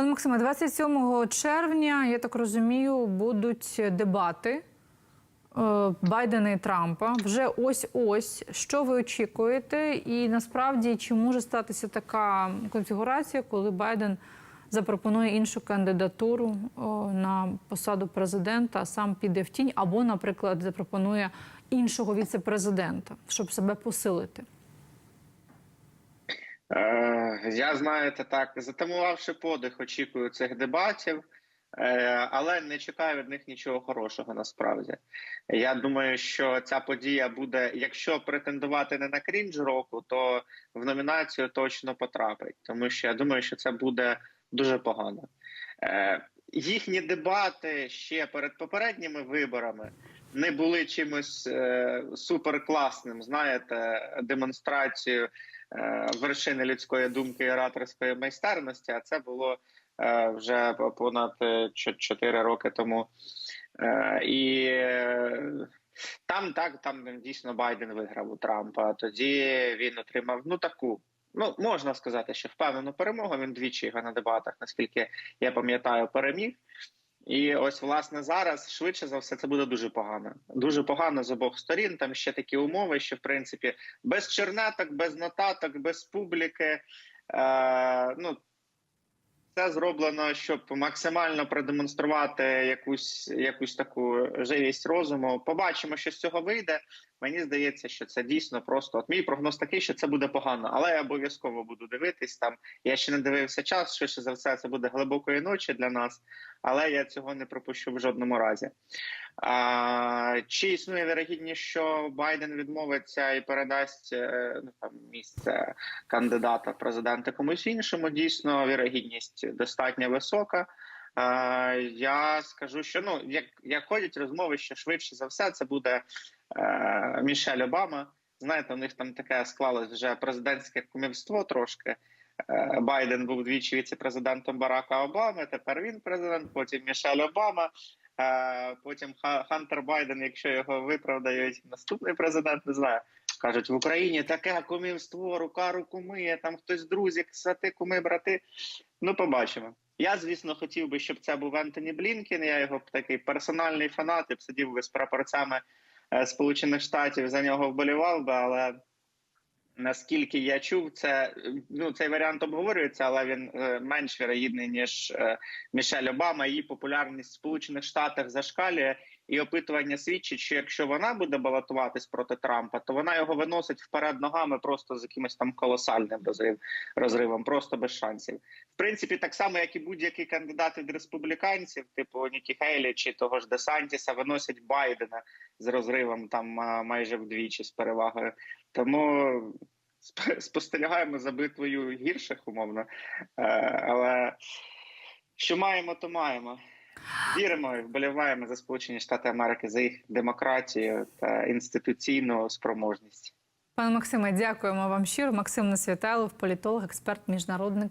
Пане Максиме, 27 червня, я так розумію, будуть дебати е, Байдена і Трампа. Вже ось ось. Що ви очікуєте? І насправді чи може статися така конфігурація, коли Байден запропонує іншу кандидатуру на посаду президента, а сам піде в тінь, або, наприклад, запропонує іншого віце-президента, щоб себе посилити? Я знаєте, так затамувавши подих, очікую цих дебатів, е, але не чекаю від них нічого хорошого. Насправді я думаю, що ця подія буде, якщо претендувати не на крінж року, то в номінацію точно потрапить, тому що я думаю, що це буде дуже погано. Е, Їхні дебати ще перед попередніми виборами не були чимось е, суперкласним. Знаєте, демонстрацією вершини людської думки і ораторської майстерності. А це було е, вже понад 4 роки тому. Е, і е, там так там дійсно Байден виграв у Трампа. Тоді він отримав ну таку. Ну, можна сказати, що впевнену перемогу. Він двічі його на дебатах, наскільки я пам'ятаю, переміг. І ось власне зараз швидше за все це буде дуже погано. Дуже погано з обох сторін. Там ще такі умови, що в принципі без чернеток, без нотаток, без публіки. Е, ну це зроблено, щоб максимально продемонструвати якусь якусь таку живість розуму. Побачимо, що з цього вийде. Мені здається, що це дійсно просто. От мій прогноз такий, що це буде погано, але я обов'язково буду дивитись там. Я ще не дивився час. Швидше за все, це буде глибокої ночі для нас, але я цього не пропущу в жодному разі. А, Чи існує вірогідність, що Байден відмовиться і передасть е, ну, там місце кандидата в президенти комусь іншому? Дійсно, вірогідність достатньо висока. А, Я скажу, що ну як, як ходять розмови, що швидше за все це буде е, Мішель Обама. Знаєте, у них там таке склалось вже президентське кумівство трошки. Е, Байден був двічі віце-президентом Барака Обами. Тепер він президент, потім Мішель Обама. Е, Потім Хантер Байден, якщо його виправдають, наступний президент не знаю. Кажуть, в Україні таке кумівство, рука руку миє, там хтось друзі, свати, куми, брати. Ну, побачимо. Я, звісно, хотів би, щоб це був Ентоні Блінкен. Я його такий персональний фанат, я б сидів би з прапорцями е, Сполучених Штатів за нього вболівав би, але наскільки я чув, це ну цей варіант обговорюється, але він е, менш вірогідний ніж е, Мішель Обама. Її популярність в Сполучених Штатах зашкалює, і опитування свідчить, що якщо вона буде балотуватись проти Трампа, то вона його виносить вперед ногами просто з якимось там колосальним розрив, розривом, просто без шансів. В принципі, так само, як і будь-який кандидат від республіканців, типу Нікі Хейлі чи того ж Десантіса, виносять Байдена з розривом там майже вдвічі з перевагою. Тому спостерігаємо за битвою гірших, умовно. Е, але що маємо, то маємо. Віримо і вболіваємо за Сполучені Штати Америки за їх демократію та інституційну спроможність. Пане Максиме, дякуємо вам щиро. Максим Несвітайлов, політолог, експерт, міжнародник.